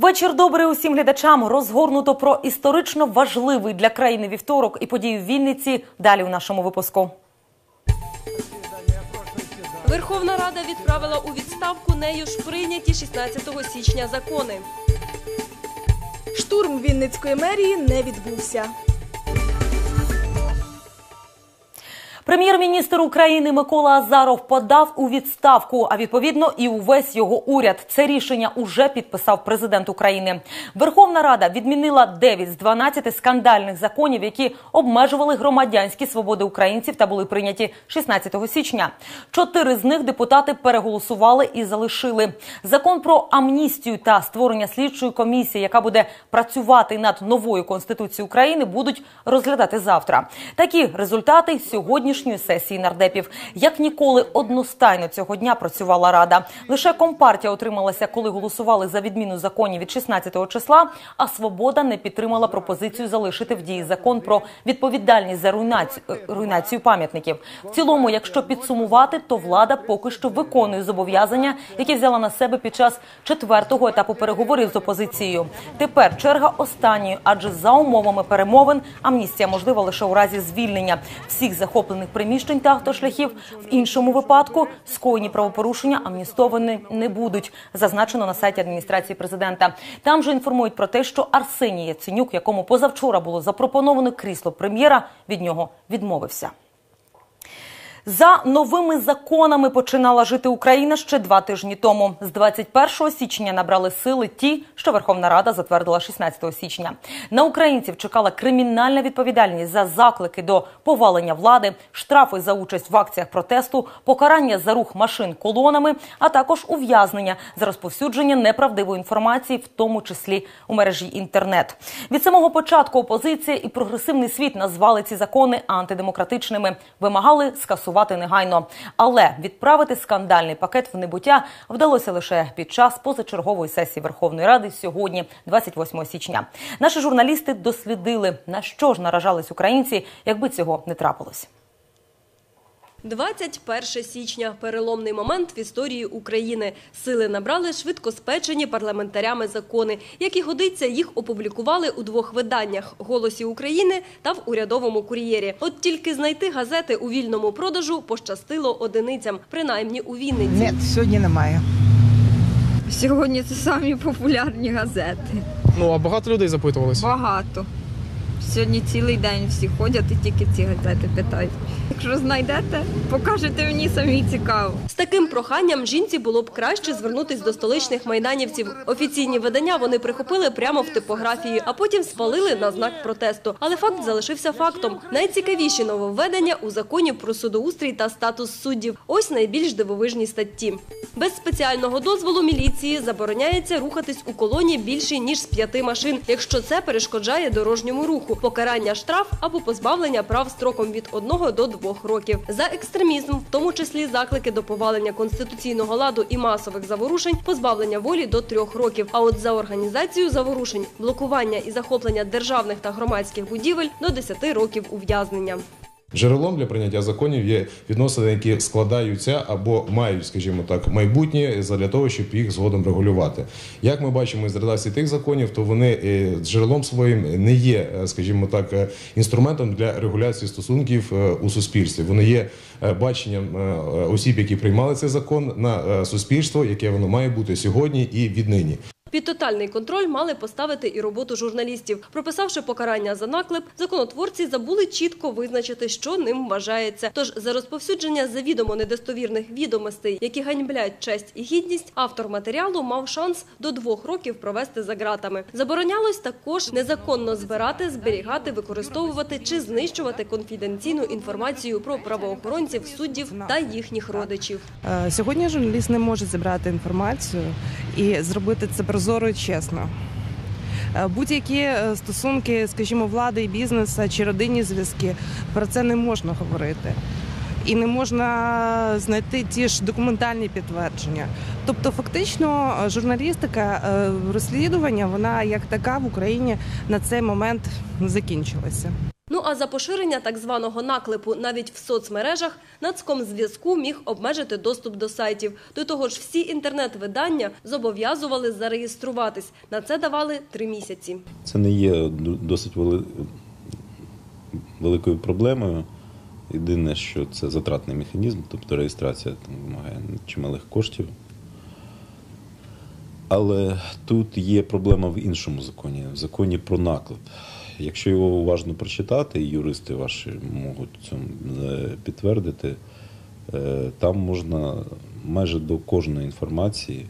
Вечір добрий усім глядачам. Розгорнуто про історично важливий для країни вівторок і події в Вінниці. Далі у нашому випуску. Верховна Рада відправила у відставку нею ж прийняті 16 січня закони. Штурм Вінницької мерії не відбувся. Прем'єр-міністр України Микола Азаров подав у відставку. А відповідно і увесь його уряд. Це рішення уже підписав президент України. Верховна Рада відмінила 9 з 12 скандальних законів, які обмежували громадянські свободи українців та були прийняті 16 січня. Чотири з них депутати переголосували і залишили. Закон про амністію та створення слідчої комісії, яка буде працювати над новою конституцією України, будуть розглядати завтра. Такі результати сьогоднішньої сесії нардепів. Як ніколи одностайно цього дня працювала рада. Лише компартія отрималася, коли голосували за відміну законів від 16 числа. А свобода не підтримала пропозицію залишити в дії закон про відповідальність за е, руйнацію пам'ятників. В цілому, якщо підсумувати, то влада поки що виконує зобов'язання, які взяла на себе під час четвертого етапу переговорів з опозицією. Тепер черга останньої, адже за умовами перемовин амністія можлива лише у разі звільнення всіх захоплених приміщень та автошляхів. В іншому випадку скоєні правопорушення амністовані не будуть. Зазначено на сайті адміністрації президента. Там же інформують про те, що Арсеній Яценюк, якому позавчора було запропоновано крісло прем'єра, від нього відмовився. За новими законами починала жити Україна ще два тижні тому. З 21 січня набрали сили ті, що Верховна Рада затвердила 16 січня. На українців чекала кримінальна відповідальність за заклики до повалення влади, штрафи за участь в акціях протесту, покарання за рух машин колонами, а також ув'язнення за розповсюдження неправдивої інформації, в тому числі у мережі інтернет. Від самого початку опозиція і прогресивний світ назвали ці закони антидемократичними, вимагали скасувати негайно. Але відправити скандальний пакет в небуття вдалося лише під час позачергової сесії Верховної Ради сьогодні, 28 січня. Наші журналісти дослідили на що ж наражались українці, якби цього не трапилось. 21 січня – переломний момент в історії України. Сили набрали швидкоспечені парламентарями закони. Як і годиться, їх опублікували у двох виданнях – «Голосі України» та в «Урядовому кур'єрі». От тільки знайти газети у вільному продажу пощастило одиницям, принаймні у Вінниці. Ні, сьогодні немає. Сьогодні це самі популярні газети. Ну а багато людей запитувалися. Багато. Сьогодні цілий день всі ходять і тільки ці газети питають. Якщо знайдете, покажете мені самі цікаво. З таким проханням жінці було б краще звернутись до столичних майданівців. Офіційні видання вони прихопили прямо в типографії, а потім спалили на знак протесту. Але факт залишився фактом. Найцікавіші нововведення у законі про судоустрій та статус суддів. Ось найбільш дивовижні статті. Без спеціального дозволу міліції забороняється рухатись у колоні більше ніж з п'яти машин, якщо це перешкоджає дорожньому руху, покарання штраф або позбавлення прав строком від одного до двох років. За екстремізм, в тому числі заклики до повалення конституційного ладу і масових заворушень, позбавлення волі до трьох років. А от за організацію заворушень, блокування і захоплення державних та громадських будівель до 10 років ув'язнення. Джерелом для прийняття законів є відносини, які складаються або мають, скажімо так, майбутнє для того, щоб їх згодом регулювати. Як ми бачимо із редакції тих законів, то вони е, джерелом своїм не є, е, скажімо так, е, інструментом для регуляції стосунків у суспільстві. Вони є баченням осіб, які приймали цей закон на суспільство, яке воно має бути сьогодні і віднині. Під тотальний контроль мали поставити і роботу журналістів. Прописавши покарання за наклеп, законотворці забули чітко визначити, що ним вважається. Тож за розповсюдження завідомо недостовірних відомостей, які ганьблять честь і гідність, автор матеріалу мав шанс до двох років провести за ґратами. Заборонялось також незаконно збирати, зберігати, використовувати чи знищувати конфіденційну інформацію про правоохоронців, суддів та їхніх родичів. Е, Сьогодні журналіст не може зібрати інформацію і зробити це прозоро і чесно. Е, Будь-які е, стосунки, скажімо, влади і бізнесу чи родинні зв'язки, про це не можна говорити. І не можна знайти ті ж документальні підтвердження. Тобто, фактично, е, журналістика, розслідування, вона як така в Україні на цей момент закінчилася. Ну а за поширення так званого наклепу навіть в соцмережах Нацкомзв'язку міг обмежити доступ до сайтів. До того ж, всі інтернет-видання зобов'язували зареєструватись. На це давали три місяці. Це не є досить вели... великою проблемою. Єдине, що це затратний механізм, тобто реєстрація там вимагає чималих коштів. Але тут є проблема в іншому законі, в законі про наклеп. Якщо його уважно прочитати, і юристи ваші можуть цьому е, підтвердити, е, там можна майже до кожної інформації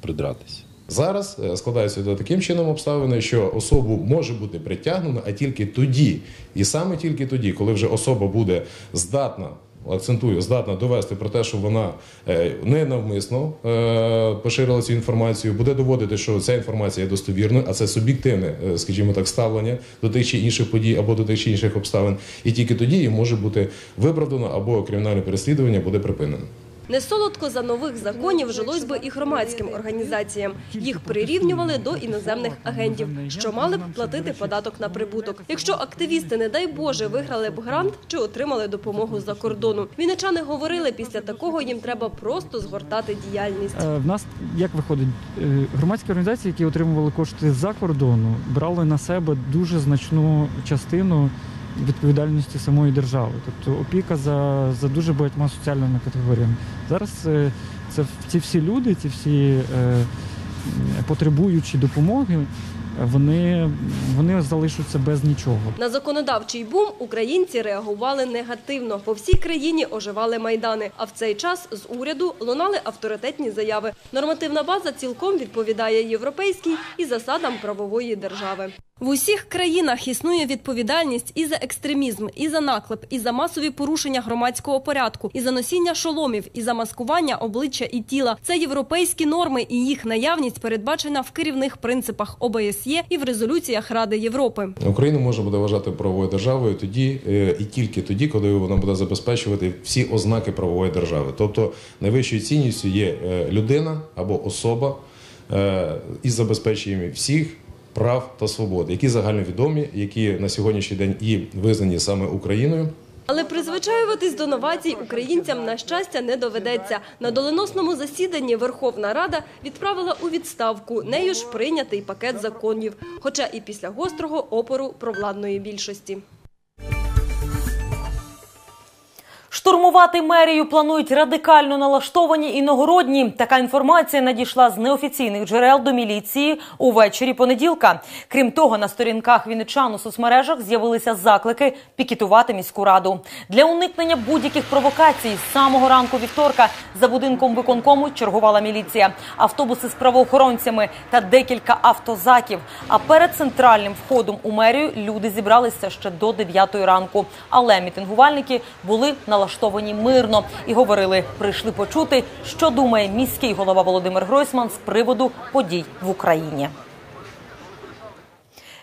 придратися. Зараз складається складаються до таким чином обставини, що особу може бути притягнено, а тільки тоді, і саме тільки тоді, коли вже особа буде здатна. Акцентую, здатна довести про те, що вона е, ненавмисно е, поширила цю інформацію, буде доводити, що ця інформація є достовірною, а це суб'єктивне, е, скажімо так, ставлення до тих чи інших подій або до тих чи інших обставин. І тільки тоді її може бути виправдано або кримінальне переслідування буде припинено. Не солодко за нових законів жилось би і громадським організаціям. Їх прирівнювали до іноземних агентів, що мали б платити податок на прибуток. Якщо активісти, не дай Боже, виграли б грант чи отримали допомогу з-за кордону. Вінничани говорили, після такого їм треба просто згортати діяльність. Е, В нас як виходить, Е, громадські організації, які отримували кошти з-за кордону, брали на себе дуже значну частину відповідальності самої держави, тобто опіка за, за дуже багатьма соціальними категоріями. Зараз е, це ці всі люди, ці всі е, потребуючі допомоги, вони, вони залишаться без нічого. На законодавчий бум українці реагували негативно. По всій країні оживали майдани. А в цей час з уряду лунали авторитетні заяви. Нормативна база цілком відповідає європейській і засадам правової держави. В усіх країнах існує відповідальність і за екстремізм, і за наклеп, і за масові порушення громадського порядку, і за носіння шоломів, і за маскування обличчя і тіла. Це європейські норми, і їх наявність передбачена в керівних принципах ОБСЄ і в резолюціях Ради Європи. Україну можна буде вважати правовою державою тоді е, і тільки тоді, коли вона буде забезпечувати всі ознаки правової держави. Тобто найвищою цінністю є е, людина або особа е, із забезпеченням всіх. Прав та свобод, які загальновідомі, які на сьогоднішній день і визнані саме Україною. Але призвичаюватись до новацій українцям на щастя не доведеться. На доленосному засіданні Верховна Рада відправила у відставку нею ж прийнятий пакет законів, хоча і після гострого опору провладної більшості. Штурмувати мерію планують радикально налаштовані іногородні. Така інформація надійшла з неофіційних джерел до міліції увечері понеділка. Крім того, на сторінках вінничан у соцмережах з'явилися заклики пікетувати міську раду для уникнення будь-яких провокацій. З самого ранку вівторка за будинком виконкому чергувала міліція, автобуси з правоохоронцями та декілька автозаків. А перед центральним входом у мерію люди зібралися ще до 9 ранку. Але мітингувальники були налаштовані мирно і говорили, прийшли почути, що думає міський голова Володимир Гройсман з приводу подій в Україні.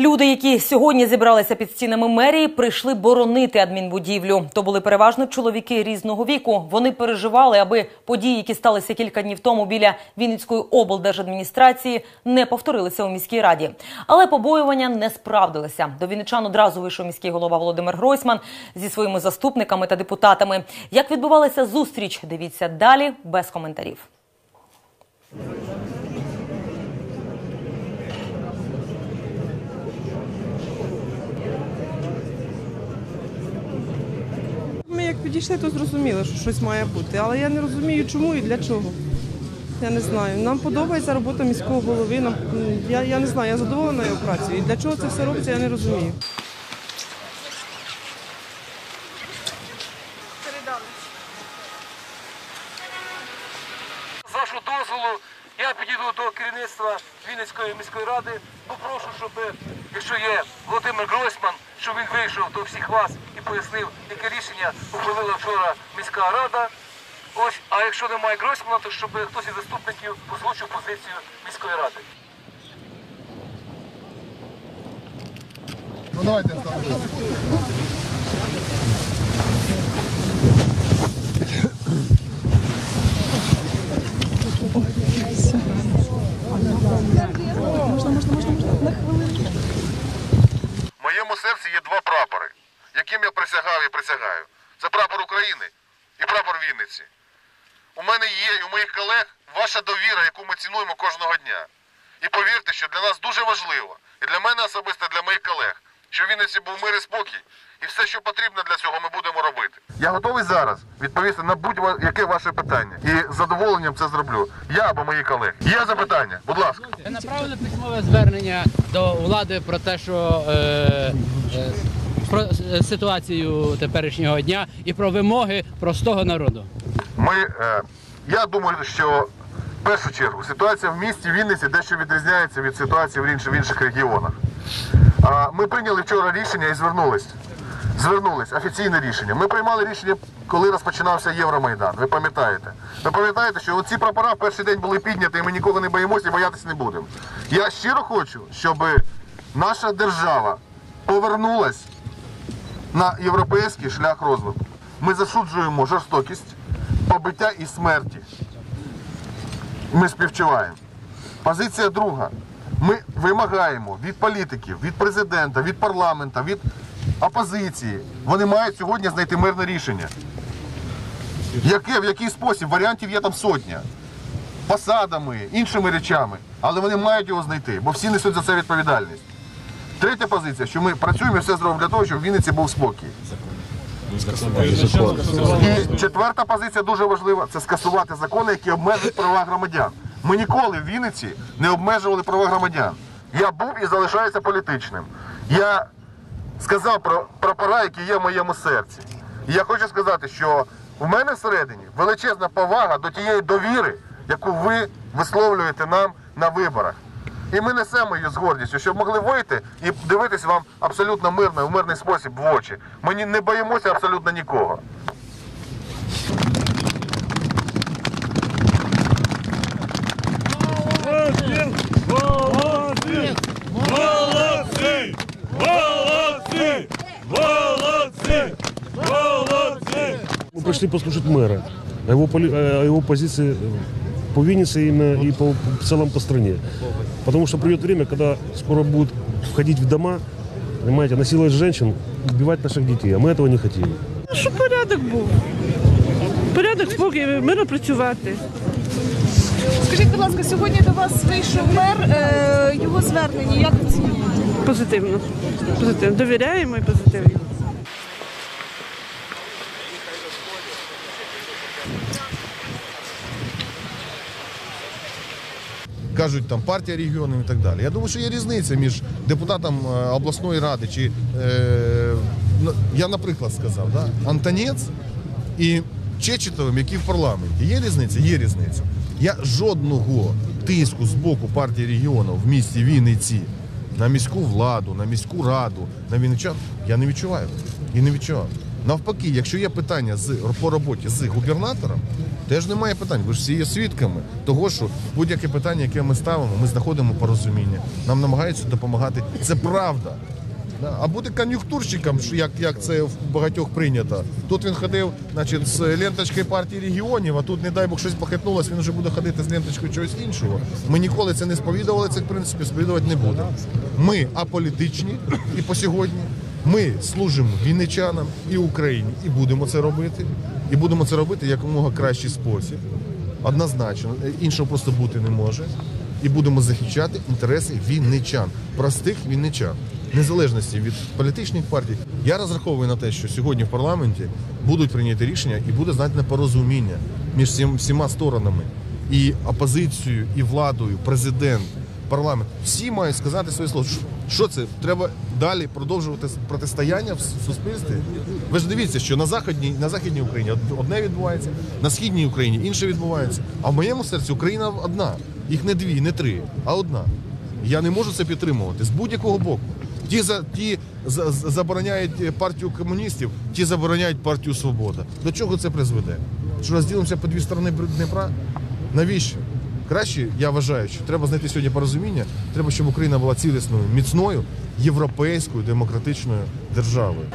Люди, які сьогодні зібралися під стінами мерії, прийшли боронити адмінбудівлю. То були переважно чоловіки різного віку. Вони переживали, аби події, які сталися кілька днів тому біля Вінницької облдержадміністрації, не повторилися у міській раді. Але побоювання не справдилися. До вінничан одразу вийшов міський голова Володимир Гройсман зі своїми заступниками та депутатами. Як відбувалася зустріч? Дивіться далі без коментарів. Підійшли, то зрозуміли, що щось має бути. Але я не розумію, чому і для чого. Я не знаю. Нам подобається робота міського голови. Я, я не знаю, я задоволена його працею. І для чого це все робиться, я не розумію. З вашого дозволу я підійду до керівництва Вінницької міської ради. Попрошу, щоб якщо є Володимир Гройсман, щоб він вийшов до всіх вас і пояснив, рішення ухвалила вчора міська рада. Ось, а якщо немає Гройсмана, то щоб хтось із заступників озвучив позицію міської ради. В моєму серці є два прапори. яким я присягав і присягаю. Це прапор України і прапор Вінниці. У мене є і у моїх колег ваша довіра, яку ми цінуємо кожного дня. І повірте, що для нас дуже важливо, і для мене особисто, для моїх колег, що в Вінниці був мир і спокій, і все, що потрібно для цього, ми будемо робити. Я готовий зараз відповісти на будь-яке ваше питання. І з задоволенням це зроблю. Я або мої колеги. Є запитання? Будь ласка. Ви направили письмове звернення до влади про те, що е, е, про е, ситуацію теперішнього дня і про вимоги простого народу. Ми, е, я думаю, що в першу чергу ситуація в місті Вінниці дещо відрізняється від ситуації в інших, регіонах. Ми прийняли вчора рішення і звернулись. Звернулись, офіційне рішення. Ми приймали рішення, коли розпочинався Євромайдан. Ви пам'ятаєте? Ви пам'ятаєте, що ці прапора в перший день були підняті, і ми нікого не боїмося і боятися не будемо. Я щиро хочу, щоб наша держава повернулась на європейський шлях розвитку. Ми засуджуємо жорстокість, побиття і смерті. Ми співчуваємо. Позиція друга. Ми вимагаємо від політиків, від президента, від парламента, від опозиції. Вони мають сьогодні знайти мирне рішення. Яке, в який спосіб? Варіантів є там сотня. Посадами, іншими речами. Але вони мають його знайти, бо всі несуть за це відповідальність. Третя позиція, що ми працюємо і все зробимо для того, щоб в Вінниці був спокій. І четверта позиція дуже важлива це скасувати закони, які обмежують права громадян. Ми ніколи в Вінниці не обмежували права громадян. Я був і залишаюся політичним. Я сказав про прапора, які є в моєму серці. І я хочу сказати, що в мене всередині величезна повага до тієї довіри, яку ви висловлюєте нам на виборах. І ми несемо її з гордістю, щоб могли вийти і дивитись вам абсолютно мирно, в мирний спосіб в очі. Ми ні- не боїмося абсолютно нікого. Молодцы! Молодцы! Молодцы! Молодцы! Мы пришли послушать мэра, о его, поли- о его позиции по Виннице именно и по, в целом по стране. Потому что придет время, когда скоро будут входить в дома, понимаете, насиловать женщин, убивать наших детей, а мы этого не хотим. Щоб порядок був. Порядок, спокій, мирно працювати. Скажіть, будь ласка, сьогодні до вас вийшов мер. Е, його звернення. Як оцінюєте? Позитивно. Позитивно. Довіряємо і позитивно. Кажуть там партія регіонів і так далі. Я думаю, що є різниця між депутатом е, обласної ради чи е, ну, я, наприклад, сказав, да, Антонець і Чечетовим, які в парламенті. Є різниця? Є різниця. Я жодного тиску з боку партії регіонів в місті Вінниці на міську владу, на міську раду, на вінничан я не відчуваю. І не відчував. Навпаки, якщо є питання з по роботі з губернатором, теж немає питань. Ви ж всі є свідками того, що будь-яке питання, яке ми ставимо, ми знаходимо порозуміння. Нам намагаються допомагати. Це правда. А бути кон'юнктурщиком, як, як це в багатьох прийнято. Тут він ходив значить, з ленточкою партії регіонів, а тут, не дай Бог, щось похитнулося, він вже буде ходити з ленточкою чогось іншого. Ми ніколи це не сповідували, це в принципі сповідувати не будемо. Ми аполітичні і по сьогодні. Ми служимо вінничанам і Україні, і будемо це робити. І будемо це робити якомога кращий спосіб. Однозначно, іншого просто бути не може. І будемо захищати інтереси вінничан, простих вінничан, незалежності від політичних партій. Я розраховую на те, що сьогодні в парламенті будуть прийняті рішення і буде знайдене порозуміння між всім- всіма сторонами і опозицією, і владою, президент, парламент. Всі мають сказати своє слово. Що- це? Треба далі продовжувати протистояння в суспільстві. Ви ж дивіться, що на західній на західній Україні одне відбувається, на східній Україні інше відбувається. А в моєму серці Україна одна. Їх не дві, не три, а одна. Я не можу це підтримувати з будь-якого боку. Ті за ті за- за- забороняють е, партію комуністів, ті забороняють партію Свобода. До чого це призведе? Що розділимося по дві сторони Дніпра? Навіщо? Краще, я вважаю, що треба знайти сьогодні порозуміння. Треба, щоб Україна була цілісною, міцною, європейською демократичною державою.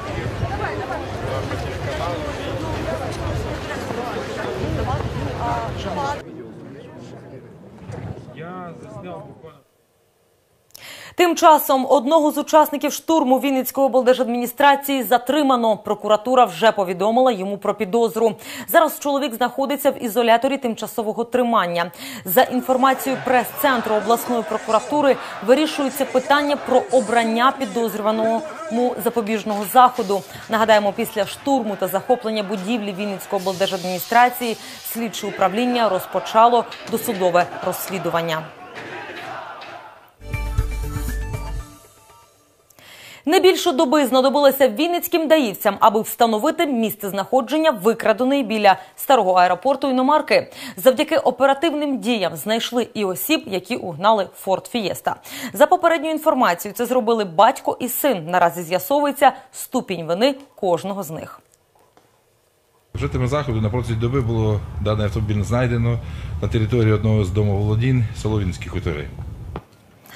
Тим часом одного з учасників штурму Вінницької облдержадміністрації затримано. Прокуратура вже повідомила йому про підозру. Зараз чоловік знаходиться в ізоляторі тимчасового тримання. За інформацією прес-центру обласної прокуратури вирішується питання про обрання підозрюваного запобіжного заходу. Нагадаємо, після штурму та захоплення будівлі Вінницької облдержадміністрації слідче управління розпочало досудове розслідування. Не більше доби знадобилося вінницьким даївцям, аби встановити місце знаходження викраденої біля старого аеропорту іномарки. Завдяки оперативним діям знайшли і осіб, які угнали Форт Фієста. За попередньою інформацією, це зробили батько і син. Наразі з'ясовується ступінь вини кожного з них. Жителям заходу на протязі доби було даний автомобіль знайдено на території одного з домоволодінь Соловінські хутори.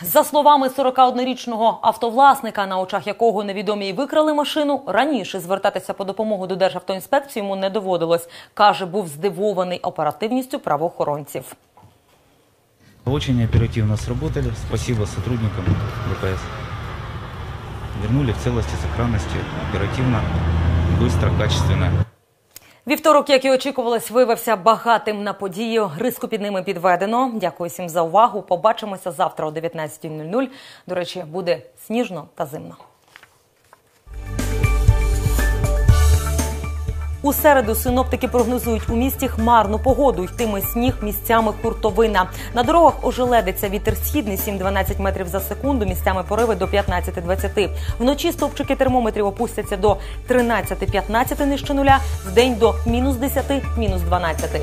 За словами 41-річного автовласника, на очах якого невідомі й викрали машину, раніше звертатися по допомогу до Державтоінспекції йому не доводилось. Каже, був здивований оперативністю правоохоронців. Очень оперативно сработали. Спасибо сотрудникам ДПС. Вернули в целости, сохранности, оперативно, быстро, качественно. Вівторок, як і очікувалось, виявився багатим на подію. Риску під ними підведено. Дякую всім за увагу. Побачимося завтра о 19.00. До речі, буде сніжно та зимно. У середу синоптики прогнозують у місті хмарну погоду. Йтиме сніг місцями куртовина. На дорогах ожеледиться вітер східний 7-12 метрів за секунду. Місцями пориви до 15-20. Вночі стовпчики термометрів опустяться до 13-15 нижче нуля. В день до мінус 10, мінус 12.